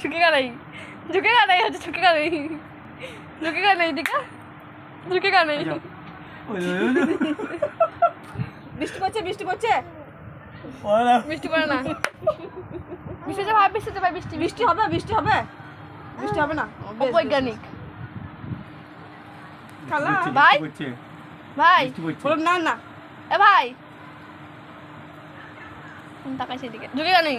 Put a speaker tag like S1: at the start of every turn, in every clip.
S1: झुकेगा नहीं झुकेगा नहीं हज झुकेगा नहीं झुकेगा नहीं ठीक है झुकेगा नहीं
S2: বৃষ্টি পড়ছে বৃষ্টি পড়ছে
S3: বৃষ্টি পড়ে না
S1: বৃষ্টি যে ভাই বৃষ্টি যে ভাই বৃষ্টি বৃষ্টি
S2: হবে বৃষ্টি হবে বৃষ্টি হবে না ও, বেশ, বেশ। বৈজ্ঞানিক
S3: খালা ভাই
S1: ভাই
S3: বলুন
S2: না না
S1: এ ভাই তাকাই সেদিকে ঝুঁকেগা নেই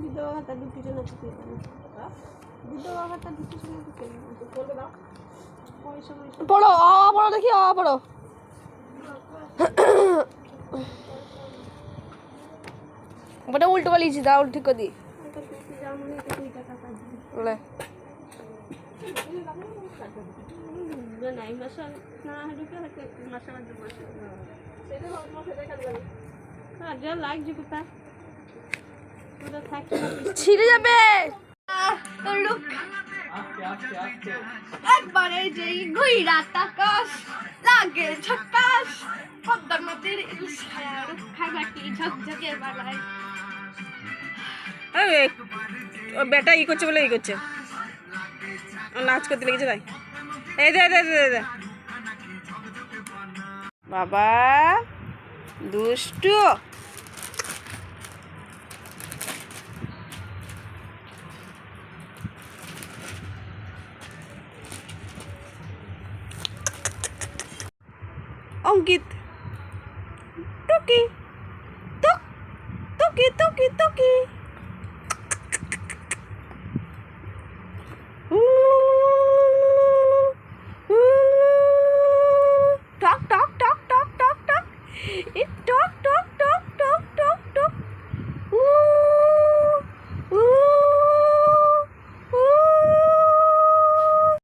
S2: বিধবা ভাতা দুটি জন আছে বিধবা ভাতা দুটি জন আছে করবে দাও। পয়সা পয়সা। পড়ো
S1: আ পড়ো দেখি আ পড়ো। ওটা উল্টো লিখছি দাঁড়া ঠিক করে দিই বলে।
S2: না এই মাসে না ঢুকে মাসে মাসে সেটা মাসে দেখা যাবে। হ্যাঁ যা লাগছে কোথায়? ছিঁড়ে যাবে।
S1: একবারে যেই লাগে পদ্মার
S2: বেটা ই করছে বলে ই করছে। নাচ করতে লেগেছে তাই। এই দে দে দে দে। বাবা, দুষ্টু। tungkit. Tuki. Tuk. Tuki tuki tuki. Uh, uh, tok tok tok tok tok tok it tok tok